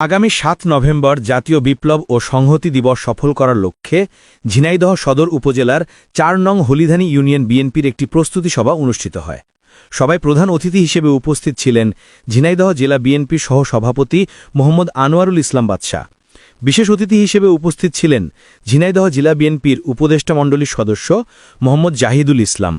আগামী সাত নভেম্বর জাতীয় বিপ্লব ও সংহতি দিবস সফল করার লক্ষ্যে ঝিনাইদহ সদর উপজেলার চার নং হলিধানী ইউনিয়ন বিএনপির একটি প্রস্তুতি সভা অনুষ্ঠিত হয়। সবাই প্রধান অতিথি হিসেবে উপস্থিত ছিলেন ঝিনাইদহ জেলা বিএনপির সহসভাপতি মোহাম্মদ আনোয়ারুল ইসলাম বাদশাহ। বিশেষ অতিথি হিসেবে উপস্থিত ছিলেন ঝিনাইদহ জেলা বিএনপির উপদেষ্টা মণ্ডলীর সদস্য মোহাম্মদ জাহিদুল ইসলাম,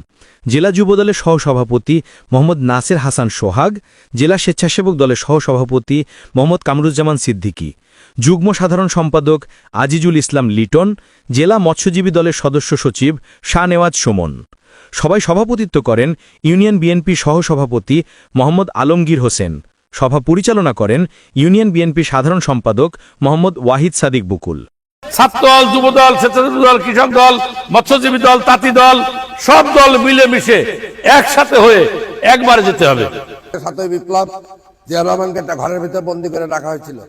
জেলা যুবদলের সহসভাপতি মোহাম্মদ নাসের হাসান সোহাগ, জেলা স্বেচ্ছাসেবক দলের সহসভাপতি মোহাম্মদ কামরুজ্জামান সিদ্দিকী, যুগ্ম সাধারণ সম্পাদক আজিজুল ইসলাম লিটন, জেলা মৎস্যজীবী দলের সদস্য সচিব শাহনেওয়াজ সোমন। সবাই সভাপতিত্ব করেন ইউনিয়ন বিএনপি সহসভাপতি মোহাম্মদ আলমগীর হোসেন। সভা পরিচালনা করেন ইউনিয়ন বিএনপি সাধারণ সম্পাদক মোহাম্মদ ওয়াহিদ সাদিক বুকুল। ছাত্র দল যুব দল স্বেচ্ছাসেবী দল কৃষক দল মৎস্যজীবী দল তাঁতি দল সব দল মিলেমিশে একসাথে হয়ে একবারে যেতে হবে। সাতই বিপ্লব জিয়া রহমানকে একটা ঘরের ভিতরে বন্দি করে রাখা হয়েছিল।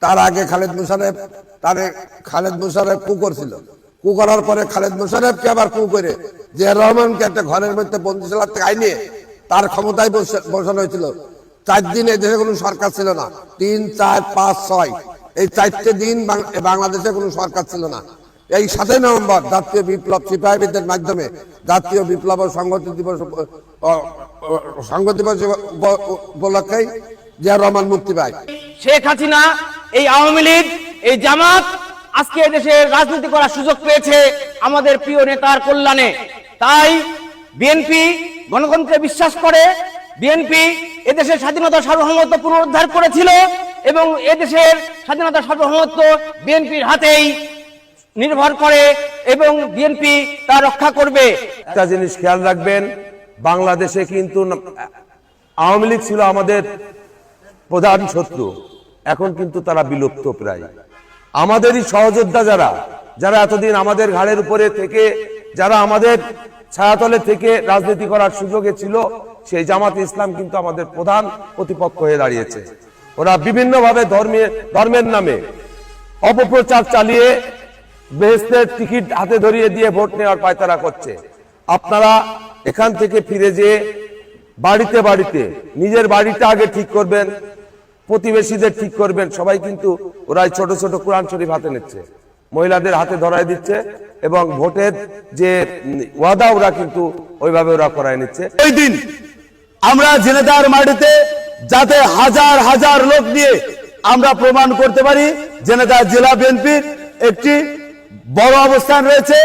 তার আগে খালেদ মুশারেফ তার খালেদ মুশারেফ কু করছিল। কু করার পরে খালেদ মুশারেফকে আবার কু করে জিয়া রহমানকে একটা ঘরের মধ্যে বন্দিশালার থেকে আইনে তার ক্ষমতায় বসে- বসানো হয়েছিল। চার দিন এই দেশে কোনো সরকার ছিল না। তিন, চার, পাঁচ, ছয়। এই চারটে দিন বাংলাদেশে কোনো সরকার ছিল না। এই সাতই নভেম্বর জাতীয় বিপ্লব সিপাহীদের মাধ্যমে জাতীয় বিপ্লব ও সংহতি দিবস সংহতি দিবস উপ- উপলক্ষেই জিয়া রহমান মুক্তি পায়। শেখ হাসিনা, এই আওয়ামী লীগ, এই জামাত আজকে দেশে রাজনীতি করার সুযোগ পেয়েছে আমাদের প্রিয় নেতার কল্যাণে। তাই বিএনপি গণতন্ত্রে বিশ্বাস করে বিএনপি এদেশের স্বাধীনতা সার্বভৌমত্ব পুনরুদ্ধার করেছিল এবং এদেশের স্বাধীনতা সার্বভৌমত্ব বিএনপির হাতেই নির্ভর করে এবং বিএনপি তা রক্ষা করবে। একটা জিনিস খেয়াল রাখবেন, বাংলাদেশে কিন্তু আওয়ামী লীগ ছিল আমাদের প্রধান শত্রু, এখন কিন্তু তারা বিলুপ্ত প্রায়। আমাদেরই সহযোদ্ধা যারা যারা এতদিন আমাদের ঘাড়ের উপরে থেকে, যারা আমাদের ছায়াতলে থেকে রাজনীতি করার সুযোগে ছিল সেই জামাত ইসলাম কিন্তু আমাদের প্রধান প্রতিপক্ষ হয়ে দাঁড়িয়েছে। ওরা বিভিন্নভাবে ধর্মের ধর্মের নামে অপপ্রচার চালিয়ে বেহেস্তের টিকিট হাতে ধরিয়ে দিয়ে ভোট নেওয়ার পায়তারা করছে। আপনারা এখান থেকে ফিরে যেয়ে বাড়িতে বাড়িতে নিজের বাড়িটা আগে ঠিক করবেন, প্রতিবেশীদের ঠিক করবেন, সবাই কিন্তু ওরাই ছোট ছোট কোরআন শরীফ হাতে নিচ্ছে। মহিলাদের হাতে ধরায় দিচ্ছে এবং ভোটের যে ওয়াদা ওরা কিন্তু ওইভাবে ওরা করায় নিচ্ছে। ওই দিন আমরা জেনেদার মাটিতে যাতে হাজার হাজার লোক দিয়ে আমরা প্রমাণ করতে পারি, জেনেদার জেলা বিএনপির একটি বড় অবস্থান রয়েছে।